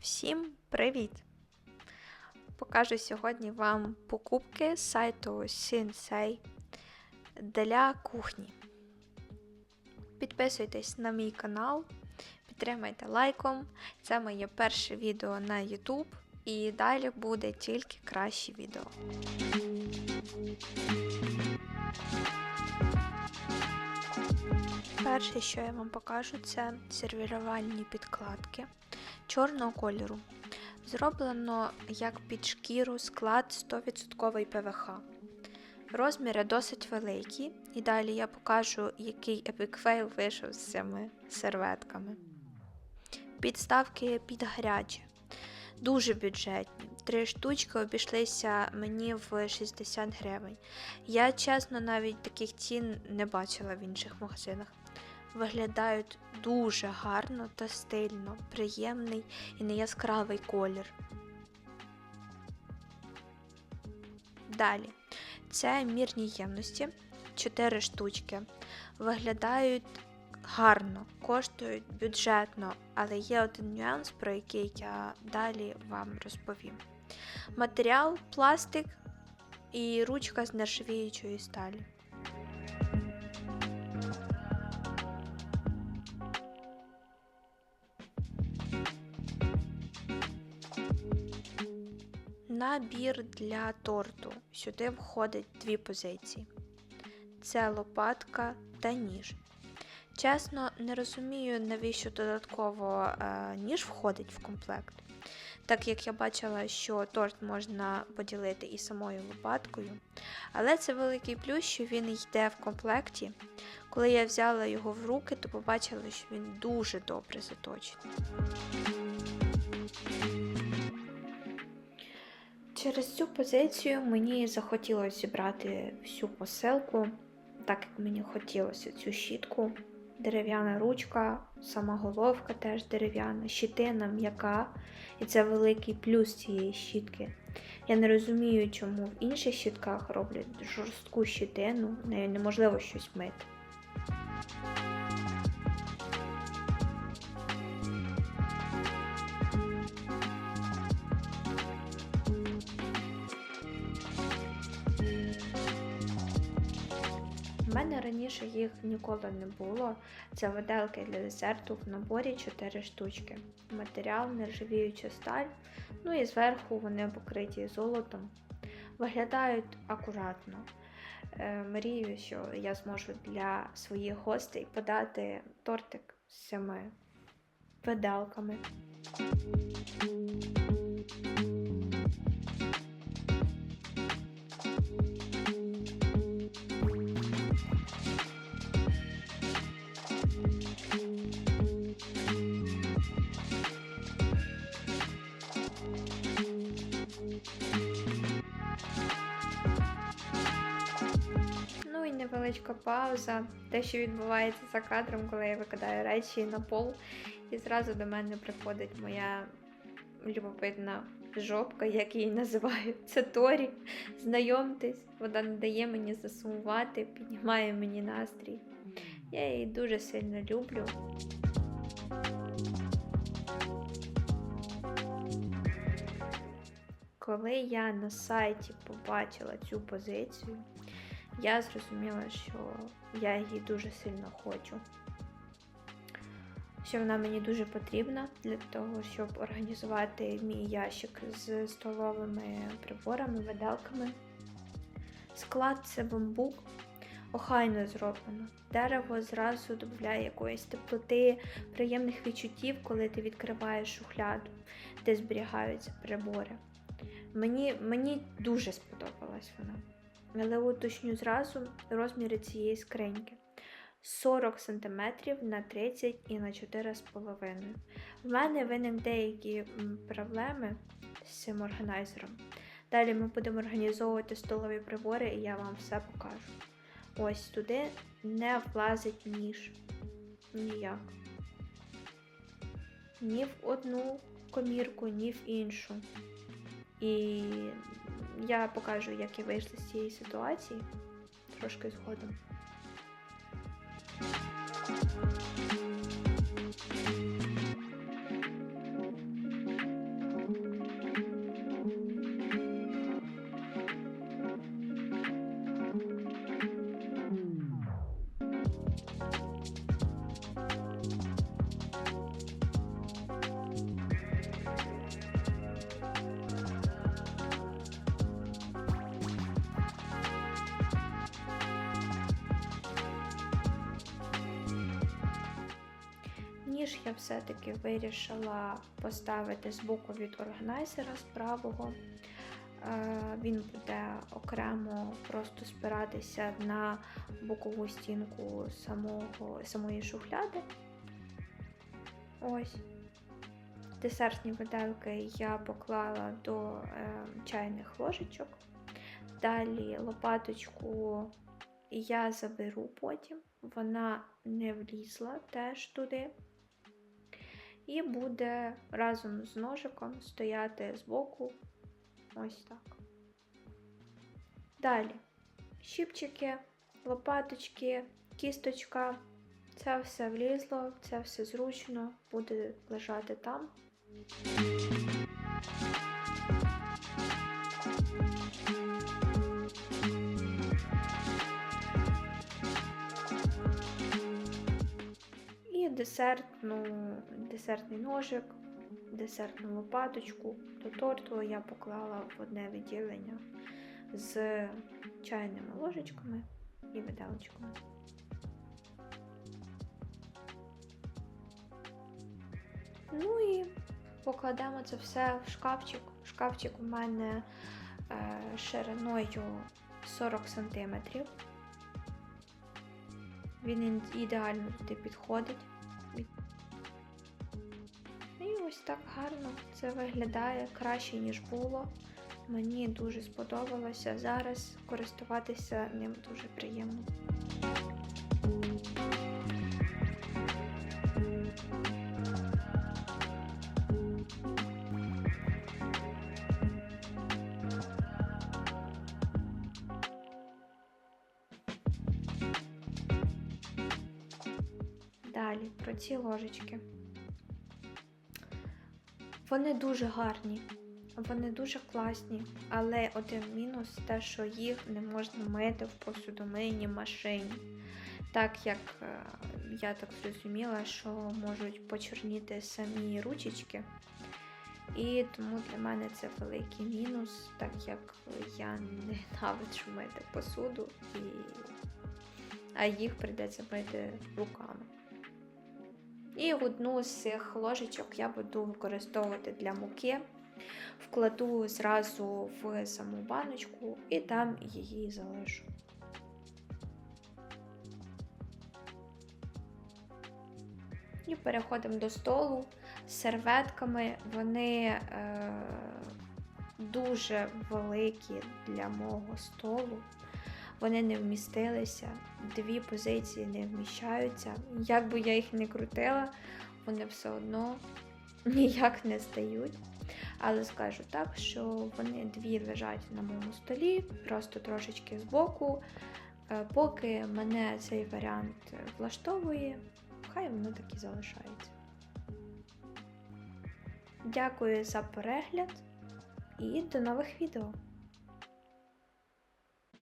Всім привіт! Покажу сьогодні вам покупки з сайту Sensei для кухні. Підписуйтесь на мій канал, підтримайте лайком. Це моє перше відео на YouTube і далі буде тільки кращі відео. Перше, що я вам покажу, це сервірувальні підкладки чорного кольору. Зроблено як під шкіру склад 100% ПВХ. Розміри досить великі, і далі я покажу, який епікфейл вийшов з цими серветками. Підставки під гаряче. Дуже бюджетні. Три штучки обійшлися мені в 60 гривень. Я, чесно, навіть таких цін не бачила в інших магазинах. Виглядають дуже гарно та стильно, приємний і неяскравий колір. Далі, це мірні ємності, 4 штучки. Виглядають гарно, коштують бюджетно, але є один нюанс, про який я далі вам розповім. Матеріал пластик і ручка з нержавіючої сталі. Набір для торту. Сюди входить дві позиції: це лопатка та ніж. Чесно, не розумію, навіщо додатково е, ніж входить в комплект. Так як я бачила, що торт можна поділити і самою лопаткою. Але це великий плюс, що він йде в комплекті. Коли я взяла його в руки, то побачила, що він дуже добре заточений. Через цю позицію мені захотілося зібрати всю посилку, так як мені хотілося цю щітку. Дерев'яна ручка, сама головка теж дерев'яна, щитина м'яка, і це великий плюс цієї щітки. Я не розумію, чому в інших щітках роблять жорстку щитину, нею неможливо щось мити. Раніше їх ніколи не було. Це виделки для десерту в наборі 4 штучки. Матеріал нержавіюча сталь, ну і зверху вони покриті золотом. Виглядають акуратно. Е, мрію, що я зможу для своїх гостей подати тортик з цими виделками. Невеличка пауза. Те, що відбувається за кадром, коли я викидаю речі на пол, і зразу до мене приходить моя любопитна жопка, як її називаю. Це Торі. Знайомтесь, вона не дає мені засумувати, піднімає мені настрій. Я її дуже сильно люблю. Коли я на сайті побачила цю позицію, я зрозуміла, що я її дуже сильно хочу. Що вона мені дуже потрібна для того, щоб організувати мій ящик з столовими приборами, виделками. Склад це бамбук, охайно зроблено. Дерево зразу додає якоїсь теплоти, приємних відчуттів, коли ти відкриваєш шухляду, де зберігаються прибори. Мені, Мені дуже сподобалась вона. Але уточню зразу розміри цієї скриньки. 40 см на 30 і на 4,5 В мене виник деякі проблеми з цим органайзером. Далі ми будемо організовувати столові прибори, і я вам все покажу. Ось туди не влазить ніж. Ніяк. Ні в одну комірку, ні в іншу. І я покажу, як я вийшла з цієї ситуації трошки згодом. Я все-таки вирішила поставити збоку від органайзера з правого. Е, Він буде окремо просто спиратися на бокову стінку самого, самої шухляди. Ось. Десертні виделки я поклала до е, чайних ложечок. Далі лопаточку я заберу потім, вона не влізла теж туди. І буде разом з ножиком стояти збоку. Ось так. Далі щіпчики, лопаточки, кісточка. Це все влізло, це все зручно, буде лежати там. Десертну, десертний ножик, десертну лопаточку до торту я поклала в одне відділення з чайними ложечками і виделочками. Ну і покладемо це все в шкафчик. Шкафчик у мене е, шириною 40 см. Він ідеально туди підходить. І ось так гарно це виглядає краще, ніж було. Мені дуже сподобалося. Зараз користуватися ним дуже приємно. Далі про ці ложечки. Вони дуже гарні, вони дуже класні, але один мінус те, що їх не можна мити в посудомийній машині. Так як е, я так зрозуміла, що можуть почорніти самі ручечки. І тому для мене це великий мінус, так як я ненавиджу мити посуду, і... а їх прийдеться мити руками. І одну з цих ложечок я буду використовувати для муки. Вкладу зразу в саму баночку і там її залишу. І переходимо до столу з серветками. Вони е, дуже великі для мого столу. Вони не вмістилися, дві позиції не вміщаються. Як би я їх не крутила, вони все одно ніяк не стають. Але скажу так, що вони дві лежать на моєму столі, просто трошечки збоку. Е, Поки мене цей варіант влаштовує, хай воно так і залишається. Дякую за перегляд і до нових відео!